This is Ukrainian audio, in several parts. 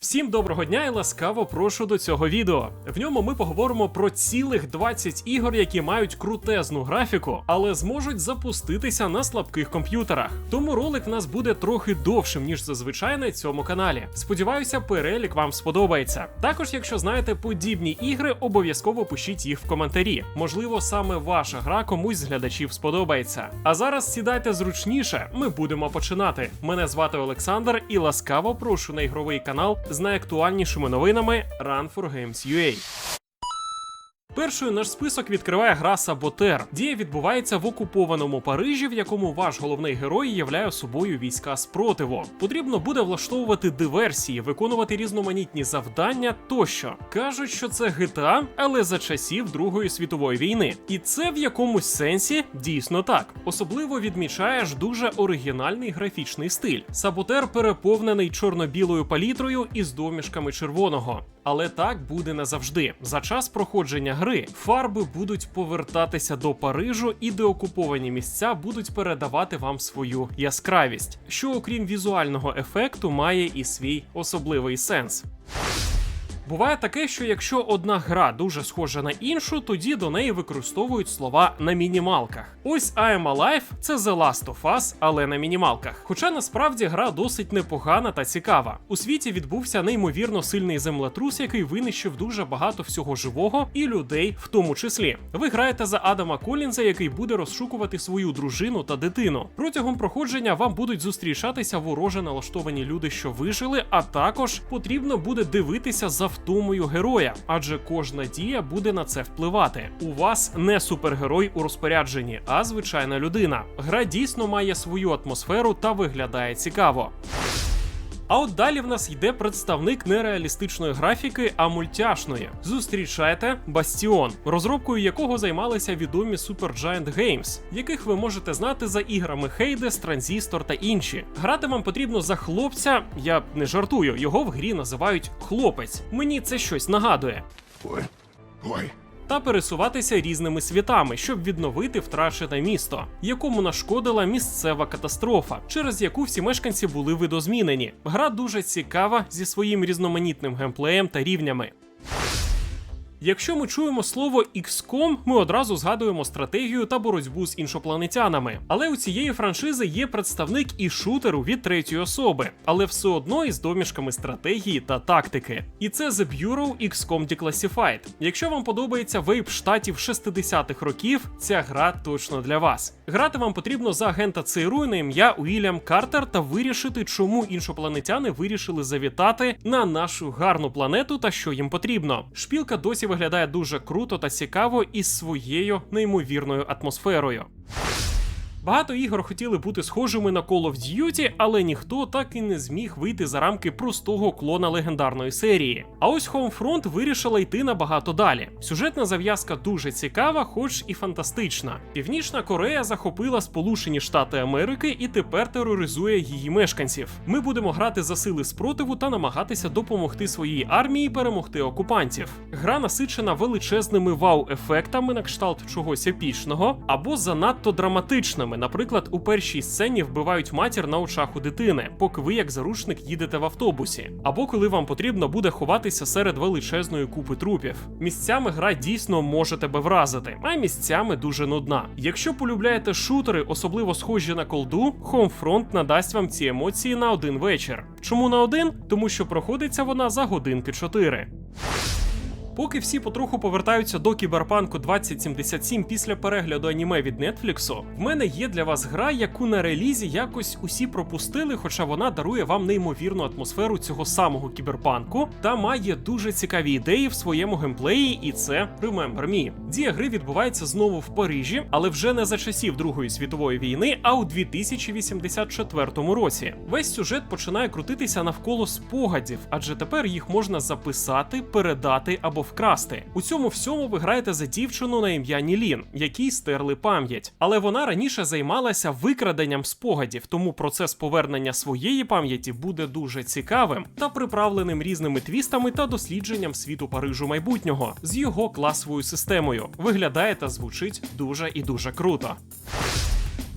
Всім доброго дня і ласкаво прошу до цього відео. В ньому ми поговоримо про цілих 20 ігор, які мають крутезну графіку, але зможуть запуститися на слабких комп'ютерах. Тому ролик в нас буде трохи довшим, ніж зазвичай на цьому каналі. Сподіваюся, перелік вам сподобається. Також, якщо знаєте подібні ігри, обов'язково пишіть їх в коментарі. Можливо, саме ваша гра комусь з глядачів сподобається. А зараз сідайте зручніше, ми будемо починати. Мене звати Олександр і ласкаво прошу на ігровий канал з найактуальнішими новинами Run for Games UA. Першою наш список відкриває гра Саботер. Дія відбувається в окупованому Парижі, в якому ваш головний герой являє собою війська спротиву. Потрібно буде влаштовувати диверсії, виконувати різноманітні завдання тощо. Кажуть, що це GTA, але за часів Другої світової війни. І це в якомусь сенсі дійсно так. Особливо відмічаєш дуже оригінальний графічний стиль. Саботер переповнений чорно-білою палітрою із домішками червоного. Але так буде не завжди. За час проходження гри фарби будуть повертатися до Парижу, і деокуповані місця будуть передавати вам свою яскравість, що окрім візуального ефекту має і свій особливий сенс. Буває таке, що якщо одна гра дуже схожа на іншу, тоді до неї використовують слова на мінімалках. Ось I am Alive – це The Last of Us, але на мінімалках. Хоча насправді гра досить непогана та цікава. У світі відбувся неймовірно сильний землетрус, який винищив дуже багато всього живого і людей в тому числі. Ви граєте за Адама Колінза, який буде розшукувати свою дружину та дитину. Протягом проходження вам будуть зустрічатися вороже налаштовані люди, що вижили, а також потрібно буде дивитися за втомою героя, адже кожна дія буде на це впливати. У вас не супергерой у розпорядженні, а звичайна людина. Гра дійсно має свою атмосферу та виглядає цікаво. А от далі в нас йде представник нереалістичної графіки, а мультяшної. Зустрічайте Бастіон, розробкою якого займалися відомі Supergiant Games, яких ви можете знати за іграми Hades, Transistor та інші. Грати вам потрібно за хлопця. Я не жартую, його в грі називають хлопець. Мені це щось нагадує Ой, ой, та пересуватися різними світами, щоб відновити втрачене місто, якому нашкодила місцева катастрофа, через яку всі мешканці були видозмінені. Гра дуже цікава зі своїм різноманітним геймплеєм та рівнями. Якщо ми чуємо слово XCOM, ми одразу згадуємо стратегію та боротьбу з іншопланетянами. Але у цієї франшизи є представник і шутеру від третьої особи, але все одно із домішками стратегії та тактики. І це The Bureau XCOM Declassified. Якщо вам подобається вейп штатів 60-х років, ця гра точно для вас. Грати вам потрібно за агента ЦРУ на ім'я Уільям Картер та вирішити, чому іншопланетяни вирішили завітати на нашу гарну планету та що їм потрібно. Шпілка досі виглядає дуже круто та цікаво із своєю неймовірною атмосферою. Багато ігор хотіли бути схожими на Call of Duty, але ніхто так і не зміг вийти за рамки простого клона легендарної серії. А ось Homefront вирішила йти набагато далі. Сюжетна зав'язка дуже цікава, хоч і фантастична. Північна Корея захопила Сполучені Штати Америки і тепер тероризує її мешканців. Ми будемо грати за сили спротиву та намагатися допомогти своїй армії перемогти окупантів. Гра насичена величезними вау-ефектами на кшталт чогось епічного або занадто драматичними. Наприклад, у першій сцені вбивають матір на очах у дитини, поки ви, як заручник, їдете в автобусі, або коли вам потрібно буде ховатися серед величезної купи трупів. Місцями гра дійсно може тебе вразити, а місцями дуже нудна. Якщо полюбляєте шутери, особливо схожі на колду, Homefront надасть вам ці емоції на один вечір. Чому на один? Тому що проходиться вона за годинки 4. Поки всі потроху повертаються до кіберпанку 2077 після перегляду аніме від Нетфліксу, в мене є для вас гра, яку на релізі якось усі пропустили, хоча вона дарує вам неймовірну атмосферу цього самого кіберпанку та має дуже цікаві ідеї в своєму геймплеї, і це Remember Me. Дія гри відбувається знову в Парижі, але вже не за часів Другої світової війни, а у 2084 році. Весь сюжет починає крутитися навколо спогадів, адже тепер їх можна записати, передати або вкрасти. У цьому всьому ви граєте за дівчину на ім'я Нілін, якій стерли пам'ять. Але вона раніше займалася викраденням спогадів, тому процес повернення своєї пам'яті буде дуже цікавим та приправленим різними твістами та дослідженням світу Парижу майбутнього з його класовою системою. Виглядає та звучить дуже і дуже круто.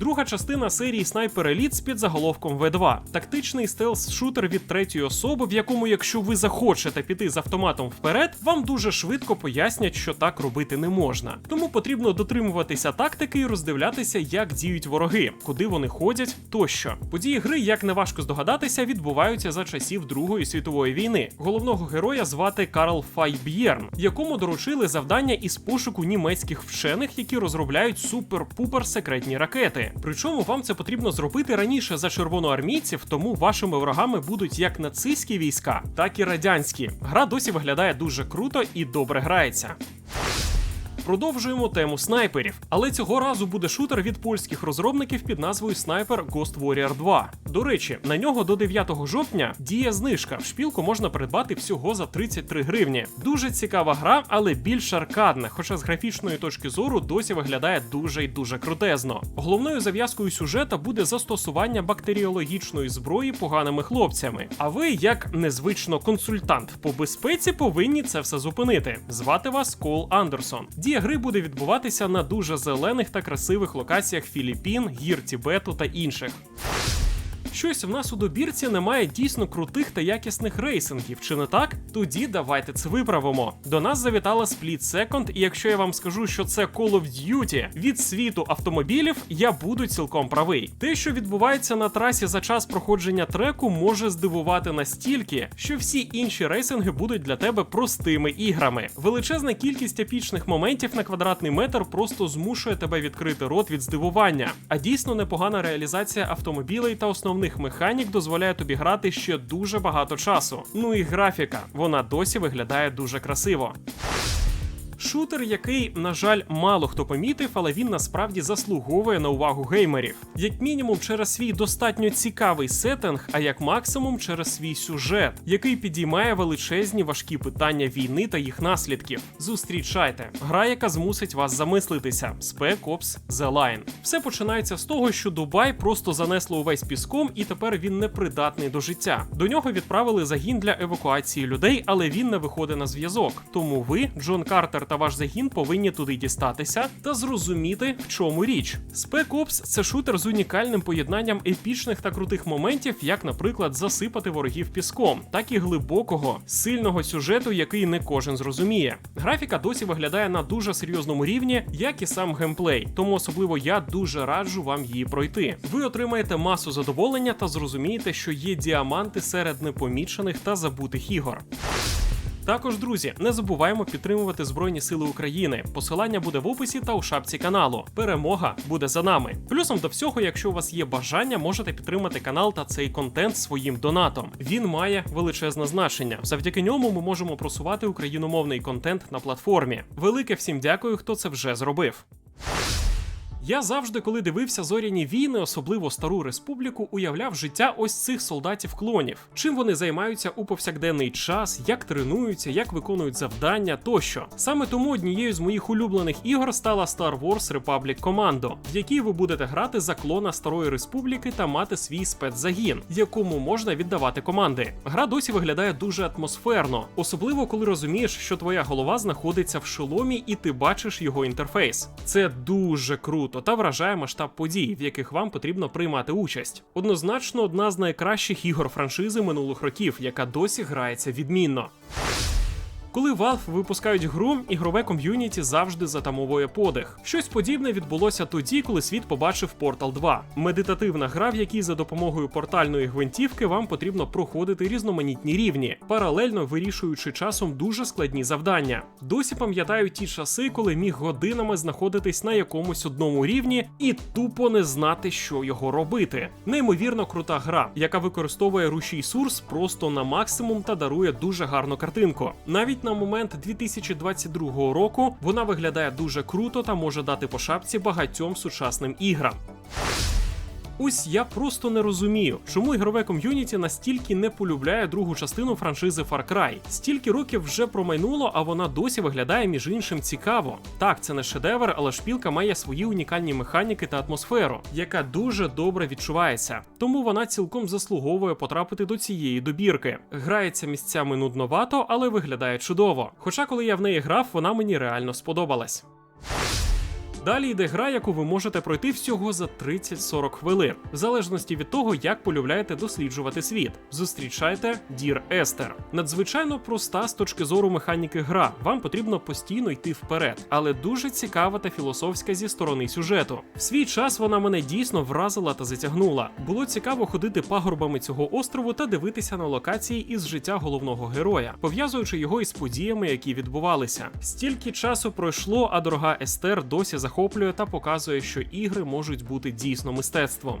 Друга частина серії Sniper Elite з підзаголовком V2. Тактичний стелс-шутер від третьої особи, в якому, якщо ви захочете піти з автоматом вперед, вам дуже швидко пояснять, що так робити не можна. Тому потрібно дотримуватися тактики і роздивлятися, як діють вороги, куди вони ходять тощо. Події гри, як не важко здогадатися, відбуваються за часів Другої світової війни. Головного героя звати Карл Файб'єрн, якому доручили завдання із пошуку німецьких вчених, які розробляють супер-пупер секретні ракети. Причому вам це потрібно зробити раніше за червоноармійців, тому вашими ворогами будуть як нацистські війська, так і радянські. Гра досі виглядає дуже круто і добре грається. Продовжуємо тему снайперів, але цього разу буде шутер від польських розробників під назвою Sniper Ghost Warrior 2. До речі, на нього до 9 жовтня діє знижка. В шпілку можна придбати всього за 33 гривні. Дуже цікава гра, але більш аркадна, хоча з графічної точки зору досі виглядає дуже й дуже крутезно. Головною зав'язкою сюжета буде застосування бактеріологічної зброї поганими хлопцями. А ви, як незвично консультант по безпеці, повинні це все зупинити. Звати вас Кол Андерсон. Дія гри буде відбуватися на дуже зелених та красивих локаціях Філіппін, гір Тібету та інших. Щось в нас у добірці немає дійсно крутих та якісних рейсингів, чи не так? Тоді давайте це виправимо. До нас завітала Split Second, і якщо я вам скажу, що це Call of Duty від світу автомобілів, я буду цілком правий. Те, що відбувається на трасі за час проходження треку, може здивувати настільки, що всі інші рейсинги будуть для тебе простими іграми. Величезна кількість епічних моментів на квадратний метр просто змушує тебе відкрити рот від здивування. А дійсно непогана реалізація автомобілей та основних механік дозволяє тобі грати ще дуже багато часу. Ну і графіка, вона досі виглядає дуже красиво. Шутер, який, на жаль, мало хто помітив, але він насправді заслуговує на увагу геймерів. Як мінімум, через свій достатньо цікавий сеттинг, а як максимум через свій сюжет, який підіймає величезні важкі питання війни та їх наслідків. Зустрічайте, гра, яка змусить вас замислитися. Spec Ops The Line. Все починається з того, що Дубай просто занесло увесь піском, і тепер він непридатний до життя. До нього відправили загін для евакуації людей, але він не виходить на зв'язок. Тому ви, Джон Картер та ваш загін повинні туди дістатися та зрозуміти, в чому річ. Spec Ops – це шутер з унікальним поєднанням епічних та крутих моментів, як, наприклад, засипати ворогів піском, так і глибокого, сильного сюжету, який не кожен зрозуміє. Графіка досі виглядає на дуже серйозному рівні, як і сам геймплей, тому особливо я дуже раджу вам її пройти. Ви отримаєте масу задоволення та зрозумієте, що є діаманти серед непомічених та забутих ігор. Також, друзі, не забуваємо підтримувати Збройні Сили України. Посилання буде в описі та у шапці каналу. Перемога буде за нами. Плюсом до всього, якщо у вас є бажання, можете підтримати канал та цей контент своїм донатом. Він має величезне значення. Завдяки ньому ми можемо просувати україномовний контент на платформі. Велике всім дякую, хто це вже зробив. Я завжди, коли дивився зоряні війни, особливо стару республіку, уявляв життя ось цих солдатів-клонів. Чим вони займаються у повсякденний час, як тренуються, як виконують завдання тощо. Саме тому однією з моїх улюблених ігор стала Star Wars Republic Commando, в якій ви будете грати за клона Старої Республіки та мати свій спецзагін, якому можна віддавати команди. Гра досі виглядає дуже атмосферно, особливо коли розумієш, що твоя голова знаходиться в шоломі і ти бачиш його інтерфейс. Це дуже круто та вражає масштаб подій, в яких вам потрібно приймати участь. Однозначно, одна з найкращих ігор франшизи минулих років, яка досі грається відмінно. Коли Valve випускають гру, ігрове ком'юніті завжди затамовує подих. Щось подібне відбулося тоді, коли світ побачив Portal 2. медитативна гра, в якій за допомогою портальної гвинтівки вам потрібно проходити різноманітні рівні, паралельно вирішуючи часом дуже складні завдання. Досі пам'ятаю ті часи, коли міг годинами знаходитись на якомусь одному рівні і тупо не знати, що його робити. Неймовірно крута гра, яка використовує рушій Source просто на максимум та дарує дуже гарну картинку. Навіть на момент 2022 року вона виглядає дуже круто та може дати по шапці багатьом сучасним іграм. Ось я просто не розумію, чому ігрове ком'юніті настільки не полюбляє другу частину франшизи Far Cry. Стільки років вже промайнуло, а вона досі виглядає між іншим цікаво. Так, це не шедевр, але шпілка має свої унікальні механіки та атмосферу, яка дуже добре відчувається. Тому вона цілком заслуговує потрапити до цієї добірки. Грається місцями нудновато, але виглядає чудово. Хоча, коли я в неї грав, вона мені реально сподобалась. Далі йде гра, яку ви можете пройти всього за 30-40 хвилин, в залежності від того, як полюбляєте досліджувати світ. Зустрічайте Дір Естер. Надзвичайно проста з точки зору механіки гра. Вам потрібно постійно йти вперед, але дуже цікава та філософська зі сторони сюжету. В свій час вона мене дійсно вразила та затягнула. Було цікаво ходити пагорбами цього острову та дивитися на локації із життя головного героя, пов'язуючи його із подіями, які відбувалися. Стільки часу пройшло, а дорога Естер досі захоплює та показує, що ігри можуть бути дійсно мистецтвом.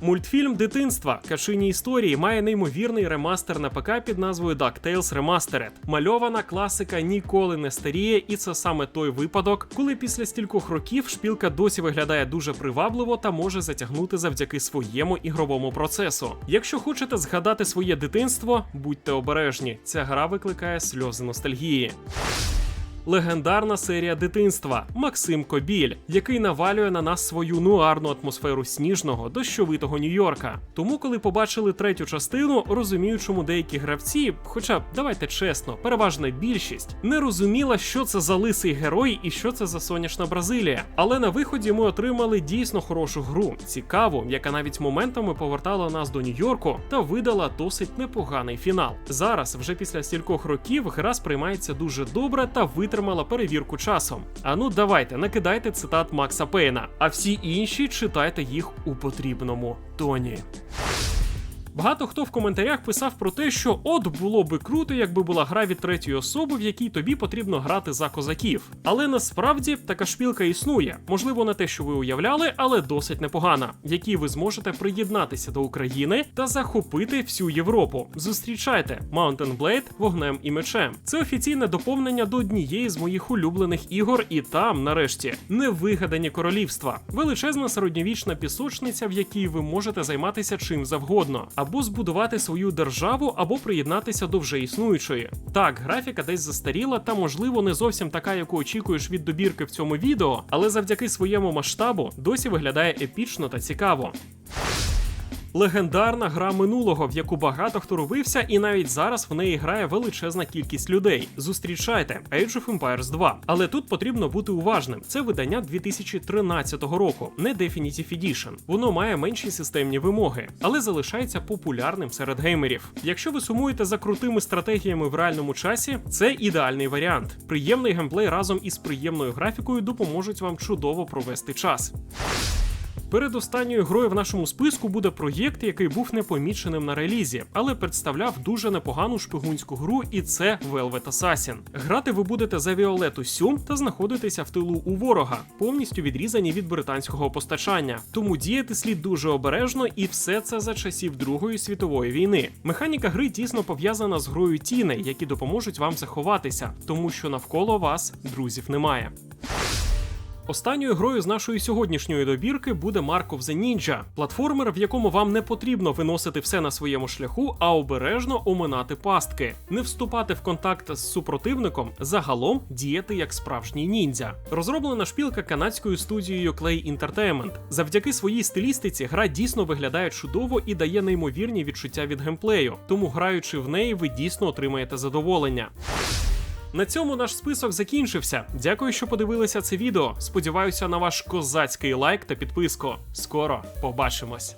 Мультфільм дитинства Кашині історії має неймовірний ремастер на ПК під назвою DuckTales Remastered. Мальована класика ніколи не старіє, і це саме той випадок, коли після стількох років шпілка досі виглядає дуже привабливо та може затягнути завдяки своєму ігровому процесу. Якщо хочете згадати своє дитинство, будьте обережні. Ця гра викликає сльози ностальгії легендарна серія дитинства Максим Кобіль, який навалює на нас свою нуарну атмосферу сніжного дощовитого Нью-Йорка. Тому, коли побачили третю частину, розумію, чому деякі гравці, хоча давайте чесно, переважна більшість, не розуміла, що це за лисий герой і що це за сонячна Бразилія. Але на виході ми отримали дійсно хорошу гру, цікаву, яка навіть моментами повертала нас до Нью-Йорку та видала досить непоганий фінал. Зараз, вже після стількох років, гра сприймається дуже добре та витримала перевірку часом. А ну давайте, накидайте цитат Макса Пейна, а всі інші читайте їх у потрібному тоні. Багато хто в коментарях писав про те, що от було би круто, якби була гра від третьої особи, в якій тобі потрібно грати за козаків. Але насправді така шпілка існує. Можливо, не те, що ви уявляли, але досить непогана, якій ви зможете приєднатися до України та захопити всю Європу. Зустрічайте Mountain Blade вогнем і мечем. Це офіційне доповнення до однієї з моїх улюблених ігор, і там, нарешті, невигадані королівства, величезна середньовічна пісочниця, в якій ви можете займатися чим завгодно або збудувати свою державу, або приєднатися до вже існуючої. Так, графіка десь застаріла та, можливо, не зовсім така, яку очікуєш від добірки в цьому відео, але завдяки своєму масштабу досі виглядає епічно та цікаво. Легендарна гра минулого, в яку багато хто робився, і навіть зараз в неї грає величезна кількість людей. Зустрічайте Age of Empires 2. Але тут потрібно бути уважним. Це видання 2013 року, не Definitive Edition. Воно має менші системні вимоги, але залишається популярним серед геймерів. Якщо ви сумуєте за крутими стратегіями в реальному часі, це ідеальний варіант. Приємний геймплей разом із приємною графікою допоможуть вам чудово провести час. Перед останньою грою в нашому списку буде проєкт, який був непоміченим на релізі, але представляв дуже непогану шпигунську гру, і це Velvet Assassin. Грати ви будете за Віолету Сюм та знаходитися в тилу у ворога, повністю відрізані від британського постачання. Тому діяти слід дуже обережно, і все це за часів Другої світової війни. Механіка гри тісно пов'язана з грою тіней, які допоможуть вам заховатися, тому що навколо вас друзів немає. Останньою грою з нашої сьогоднішньої добірки буде Mark of the Ninja, платформер, в якому вам не потрібно виносити все на своєму шляху, а обережно оминати пастки, не вступати в контакт з супротивником, загалом діяти як справжній ніндзя. Розроблена шпілка канадською студією Clay Entertainment. Завдяки своїй стилістиці гра дійсно виглядає чудово і дає неймовірні відчуття від геймплею, тому граючи в неї, ви дійсно отримаєте задоволення. На цьому наш список закінчився. Дякую, що подивилися це відео. Сподіваюся на ваш козацький лайк та підписку. Скоро побачимось.